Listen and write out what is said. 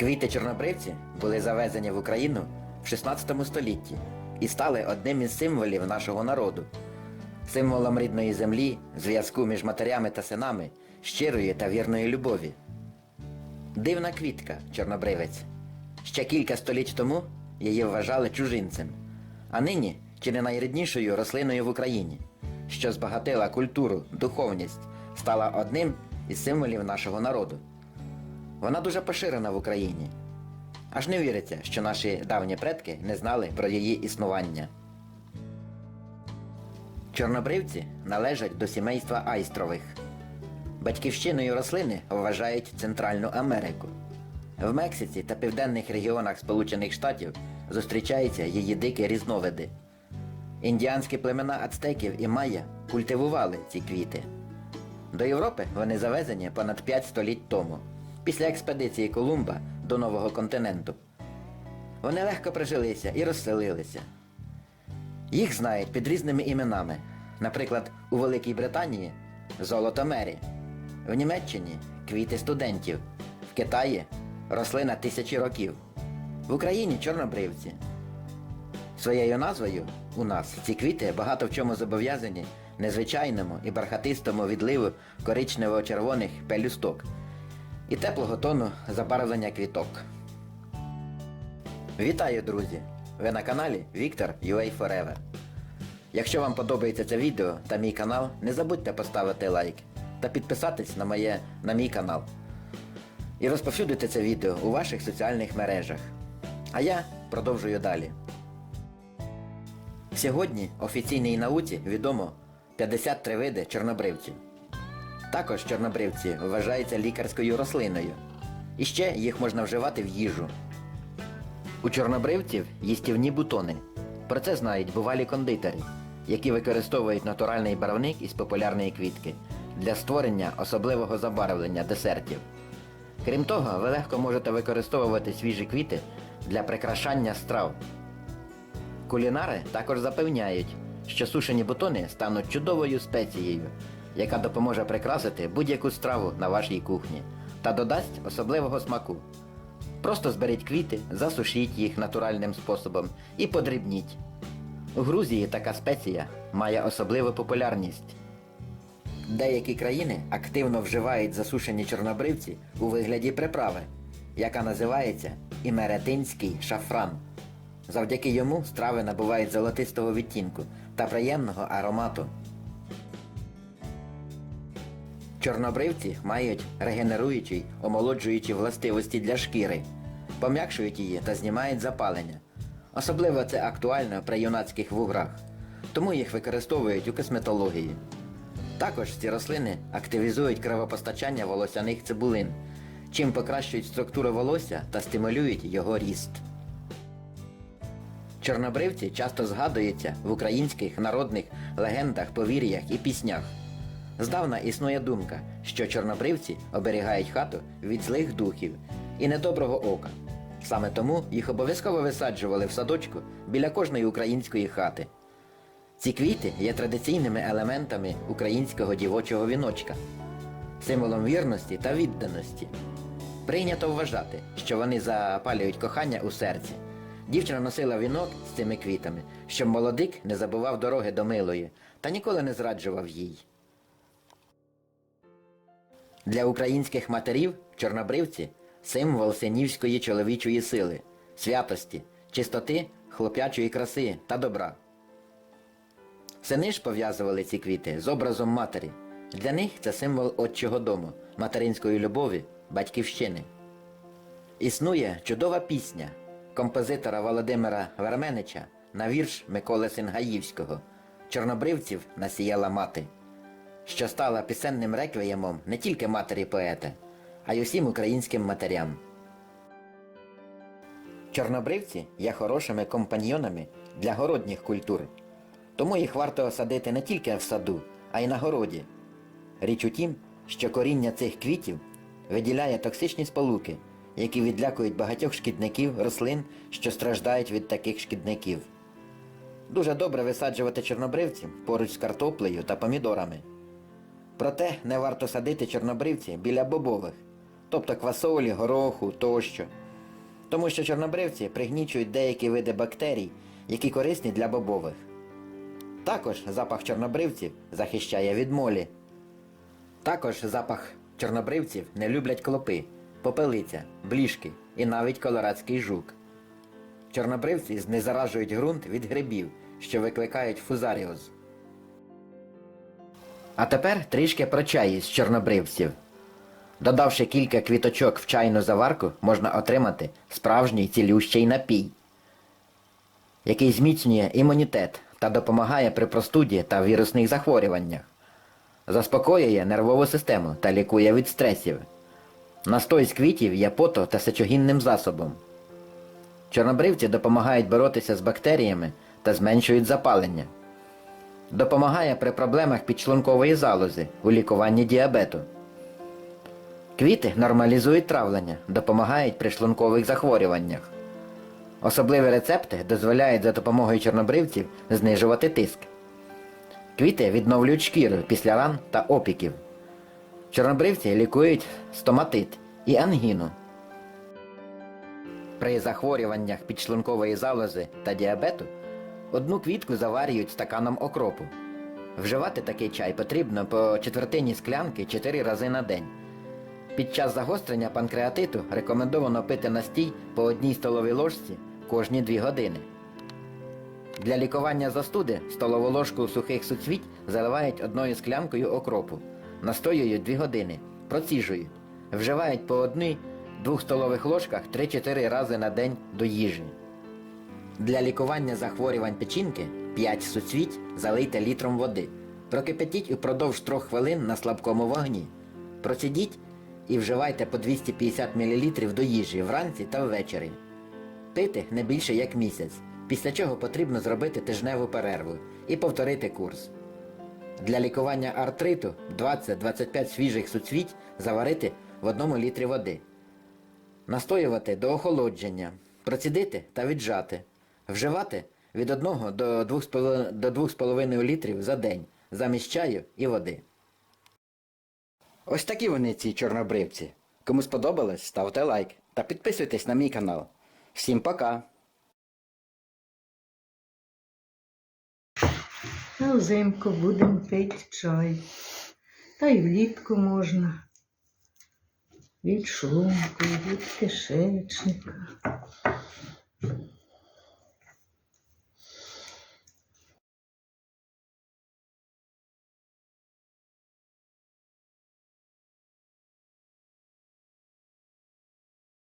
Квіти чорнобривці були завезені в Україну в 16 столітті і стали одним із символів нашого народу, символом рідної землі, зв'язку між матерями та синами, щирої та вірної любові. Дивна квітка чорнобривець. Ще кілька століть тому її вважали чужинцем, а нині чи не найріднішою рослиною в Україні, що збагатила культуру, духовність, стала одним із символів нашого народу. Вона дуже поширена в Україні. Аж не віриться, що наші давні предки не знали про її існування. Чорнобривці належать до сімейства айстрових. Батьківщиною рослини вважають Центральну Америку. В Мексиці та південних регіонах Сполучених Штатів зустрічаються її дикі різновиди. Індіанські племена ацтеків і майя культивували ці квіти. До Європи вони завезені понад 5 століть тому, після експедиції Колумба до нового континенту. Вони легко прижилися і розселилися. Їх знають під різними іменами. Наприклад, у Великій Британії золото Мері, в Німеччині квіти студентів, в Китаї рослина тисячі років, в Україні чорнобривці. Своєю назвою у нас ці квіти багато в чому зобов'язані незвичайному і бархатистому відливу коричнево-червоних пелюсток і теплого тону забарвлення квіток. Вітаю, друзі! Ви на каналі Віктор UA Forever. Якщо вам подобається це відео та мій канал, не забудьте поставити лайк та підписатись на, моє, на мій канал. І розповсюдити це відео у ваших соціальних мережах. А я продовжую далі. Сьогодні офіційній науці відомо 53 види чорнобривців. Також чорнобривці вважаються лікарською рослиною. І ще їх можна вживати в їжу. У чорнобривців їстівні бутони. Про це знають бувалі кондитери, які використовують натуральний барвник із популярної квітки для створення особливого забарвлення десертів. Крім того, ви легко можете використовувати свіжі квіти для прикрашання страв. Кулінари також запевняють, що сушені бутони стануть чудовою спецією, яка допоможе прикрасити будь-яку страву на вашій кухні та додасть особливого смаку. Просто зберіть квіти, засушіть їх натуральним способом і подрібніть. У Грузії така спеція має особливу популярність. Деякі країни активно вживають засушені чорнобривці у вигляді приправи, яка називається імеретинський шафран. Завдяки йому страви набувають золотистого відтінку та приємного аромату. Чорнобривці мають регенеруючі, омолоджуючі властивості для шкіри, пом'якшують її та знімають запалення. Особливо це актуально при юнацьких вуграх, тому їх використовують у косметології. Також ці рослини активізують кровопостачання волосяних цибулин, чим покращують структуру волосся та стимулюють його ріст. Чорнобривці часто згадуються в українських народних легендах, повір'ях і піснях. Здавна існує думка, що чорнобривці оберігають хату від злих духів і недоброго ока. Саме тому їх обов'язково висаджували в садочку біля кожної української хати. Ці квіти є традиційними елементами українського дівочого віночка, символом вірності та відданості. Прийнято вважати, що вони запалюють кохання у серці. Дівчина носила вінок з цими квітами, щоб молодик не забував дороги до милої та ніколи не зраджував їй. Для українських матерів чорнобривці символ синівської чоловічої сили, святості, чистоти, хлоп'ячої краси та добра. Сини ж пов'язували ці квіти з образом матері. Для них це символ отчого дому, материнської любові, батьківщини. Існує чудова пісня композитора Володимира Верменича на вірш Миколи Сингаївського Чорнобривців насіяла мати, що стала пісенним реквіємом не тільки матері поета, а й усім українським матерям. Чорнобривці є хорошими компаньйонами для городніх культур, тому їх варто садити не тільки в саду, а й на городі. Річ у тім, що коріння цих квітів виділяє токсичні сполуки, які відлякують багатьох шкідників рослин, що страждають від таких шкідників. Дуже добре висаджувати чорнобривців поруч з картоплею та помідорами. Проте не варто садити чорнобривці біля бобових, тобто квасолі, гороху тощо, тому що чорнобривці пригнічують деякі види бактерій, які корисні для бобових. Також запах чорнобривців захищає від молі. Також запах чорнобривців не люблять клопи, попелиця, блішки і навіть колорадський жук. Чорнобривці знезаражують ґрунт від грибів, що викликають фузаріоз. А тепер трішки про чай із чорнобривців. Додавши кілька квіточок в чайну заварку, можна отримати справжній цілющий напій, який зміцнює імунітет та допомагає при простуді та вірусних захворюваннях, заспокоює нервову систему та лікує від стресів. Настой з квітів є пото та сечогінним засобом. Чорнобривці допомагають боротися з бактеріями та зменшують запалення. Допомагає при проблемах підшлункової залози у лікуванні діабету. Квіти нормалізують травлення, допомагають при шлункових захворюваннях. Особливі рецепти дозволяють за допомогою чорнобривців знижувати тиск. Квіти відновлюють шкіру після ран та опіків. Чорнобривці лікують стоматит і ангіну. При захворюваннях підшлункової залози та діабету одну квітку заварюють стаканом окропу. Вживати такий чай потрібно по четвертині склянки 4 рази на день. Під час загострення панкреатиту рекомендовано пити настій по одній столовій ложці кожні 2 години. Для лікування застуди столову ложку сухих суцвіть заливають одною склянкою окропу, настоюють 2 години, проціжують, вживають по одній двох столових ложках 3-4 рази на день до їжі. Для лікування захворювань печінки 5 суцвіть залийте літром води. Прокипятіть упродовж 3 хвилин на слабкому вогні. Процідіть і вживайте по 250 мл до їжі вранці та ввечері. Пити не більше як місяць, після чого потрібно зробити тижневу перерву і повторити курс. Для лікування артриту 20-25 свіжих суцвіть заварити в одному літрі води. Настоювати до охолодження, процідити та віджати. Вживати від 1 до 2,5 літрів за день замість чаю і води. Ось такі вони ці чорнобривці. Кому сподобалось, ставте лайк та підписуйтесь на мій канал. Всім пока! А взимку будемо пити чай. Та й влітку можна. Від шлунку, від кишечника.